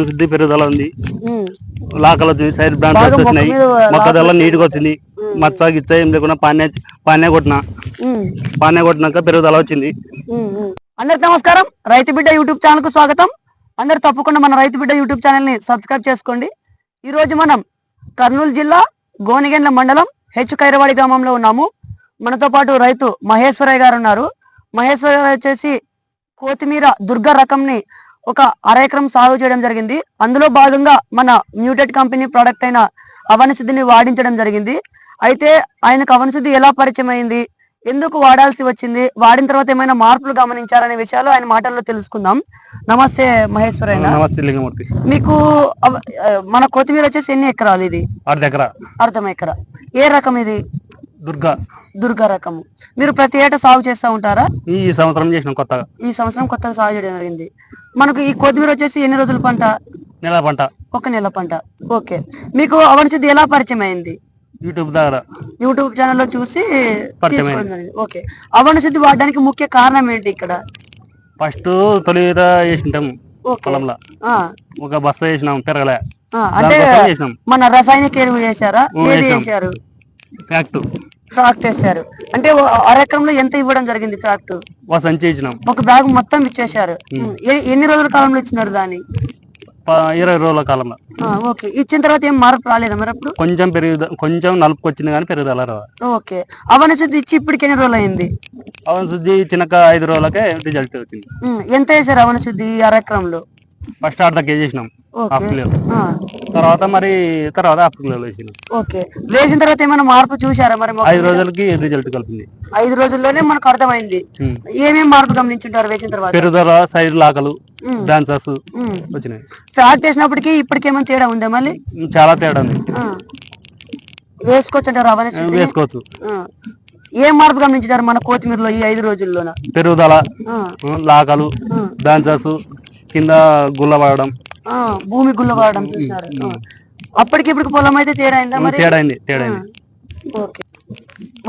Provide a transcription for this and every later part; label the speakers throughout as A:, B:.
A: శుద్ధి పెరుగుదల ఉంది. లాకలు వచ్చింది సైడ్ బ్రాంచెస్ వచ్చినాయి
B: లాకలు
A: నీట్గా వచ్చింది. మచ్చ గిచ్చ ఏం లేకుండా పానే పానే కొట్టిన. పానే కొట్టినాక పెరుగుదల వచ్చింది.
B: అందరికి నమస్కారం. రైతు బిడ్డ యూట్యూబ్ ఛానల్కు స్వాగతం. అందరు తప్పకుండా మన రైతు బిడ్డ యూట్యూబ్ ఛానల్ని సబ్స్క్రైబ్ చేసుకోండి. ఈ రోజు మనం కర్నూలు జిల్లా గోనిగెండ్ల మండలం హెచ్ కైరవాడి గ్రామంలో ఉన్నాము. మనతో పాటు రైతు మహేశ్వరయ్య గారు ఉన్నారు. మహేశ్వరయ్య గారు వచ్చేసి కొత్తిమీర దుర్గ రకంని ఒక అర ఎకరం సాగు చేయడం జరిగింది. అందులో భాగంగా మన మ్యూటెడ్ కంపెనీ ప్రోడక్ట్ అయిన అవనశుద్ధిని వాడించడం జరిగింది. అయితే ఆయనకు అవనశుద్ధి ఎలా పరిచయం అయింది ఎందుకు వాడాల్సి వచ్చింది? వాడిన తర్వాత ఏమైనా మార్పులు గమనించారనే విషయాలు ఆయన మాటల్లో తెలుసుకుందాం. నమస్తే
A: లింగమూర్తి.
B: మీకు మన కొత్తిమీర వచ్చేసి ఎన్ని ఎకరాలు ఇది?
A: ఆరు దగ్గర
B: అర్ధం ఎకరా. ఏ రకం ఇది?
A: దుర్గా.
B: దుర్గా రకము. మీరు ప్రతి ఏటా సాగు చేస్తూ ఉంటారా?
A: ఈ సంవత్సరం చేసినాం కొత్తగా.
B: ఈ సంవత్సరం కొత్తగా సాగు చేయడం జరిగింది. మనకు ఈ కొత్తిమీర వచ్చేసి ఎన్ని రోజుల పంట?
A: నెల పంట.
B: ఒక నెల పంట. ఓకే. మీకు అవనశుద్ధి ఎలా పరిచయం అయింది?
A: యూట్యూబ్ దగ్గర
B: యూట్యూబ్ ఛానల్లో చూసి
A: పరిచయం.
B: ఓకే. అవనశుద్ధి వాడడానికి ముఖ్య కారణం ఏంటి ఇక్కడ?
A: ఫస్ట్ తొలి ఈత వేసింటాం
B: ఓకే.
A: పొలంలో.
B: ఆ,
A: ఒక బస్తా వేసినాం పెరగలే.
B: ఆ, అంటే
A: దానికోసం చేసినాం.
B: మన రసాయనిక ఎరువు వేశారా
A: ఓ,
B: ఏది
A: వేశాం.
B: వేశారు
A: ఫ్యాక్ట్
B: ఫ్రాక్ట్ వేశారు. అంటే అరెకరంలో ఎంత ఇవ్వడం జరిగింది ఫ్రాక్ట్
A: సంచి ఇచ్చినాం
B: ఒక బ్యాగ్ మొత్తం ఇచ్చేశారు. ఎన్ని రోజుల కాలంలో ఇచ్చినారు దాన్ని?
A: ఇరవై రోజుల కాలంలో.
B: ఓకే. ఇచ్చిన తర్వాత ఏం మార్పు రాలేదా మరి అప్పుడు?
A: కొంచెం పెరుగుద కొంచెం నలుపుకి వచ్చింది కానీ పెరుగుదల రాదు
B: ఓకే. అవనశుద్ధి ఇచ్చి ఇప్పటికి ఎన్ని రోజులు అయింది?
A: అవన్ శుద్ధి చిన్నక ఐదు రోజులకే రిజల్ట్ వచ్చింది.
B: ఎంత వేశారు అవనశుద్ధి ఈ అరెకరంలో?
A: ఫస్ట్ అర్ధ కేజీ వేసినాం హాఫ్ తర్వాత మరి తర్వాత హాఫ్ వేసినాం
B: ఓకే. వేసిన తర్వాత ఏమైనా మార్పు చూసారా మరి
A: ఐదు? రోజులకి రిజల్ట్ కలిపింది.
B: ఐదు రోజుల్లోనే మనకు అర్థమైంది.
A: ఉమ్.
B: ఏమేం మార్పు గమనించుంటారు వేసిన తర్వాత?
A: పెరుగుదల సైడ్ లాకలు డాన్సర్స్. వచ్చినాయి.
B: స్టార్ట్ చేసినప్పటికి ఇప్పటికి ఏమైనా తేడా ఉందా మళ్ళీ?
A: చాలా తేడా ఉంది.
B: వేసుకోవచ్చు అంటారు అవనశుద్ధి
A: వేసుకోవచ్చు.
B: ఏం మార్పు గమనించారు మన కొత్తిమీరలో ఈ ఐదు రోజుల్లోన?
A: పెరుగుదల లాకలు డాన్సర్స్ కింద గుల్ల పడడం
B: భూమి గుల్ల వాడడం చూసినారు. అప్పటికి ఇప్పటికి పొలం అయితే తేడా అయిందా మరి?
A: తేడా అయింది తేడా అయింది
B: ఓకే.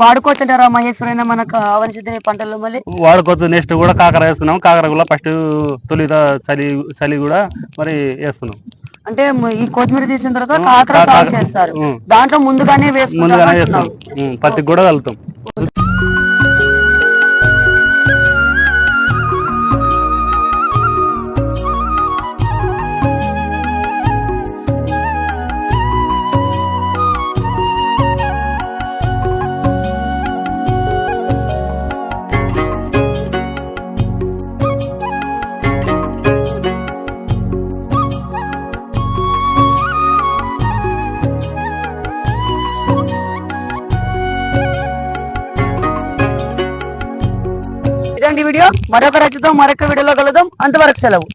B: వాడుకోవచ్చు అంటారా మహేశ్వరైనా మనకు అవనశుద్ధి పంటల్లో మళ్ళీ
A: వాడుకోవచ్చు. నెక్స్ట్ కూడా కాకర వేస్తున్నాం. కాకర కూడా ఫస్ట్ తొలిత చలి చలి కూడా మరి వేస్తున్నాం.
B: అంటే ఈ కొత్తిమీర తీసిన తర్వాత కాకర సాగు. చేస్తారు. దాంట్లో ముందుగానే వేసుకుంటారు
A: ముందుగానే
B: అంటున్నావు.
A: వేస్తాం ఉం, పత్తికి కూడా కలుగుతాం
B: ఇదండి వీడియో మరొక రైతుతో మరొక వీడియోలో కలుద్దాం. అంతవరకు సెలవు.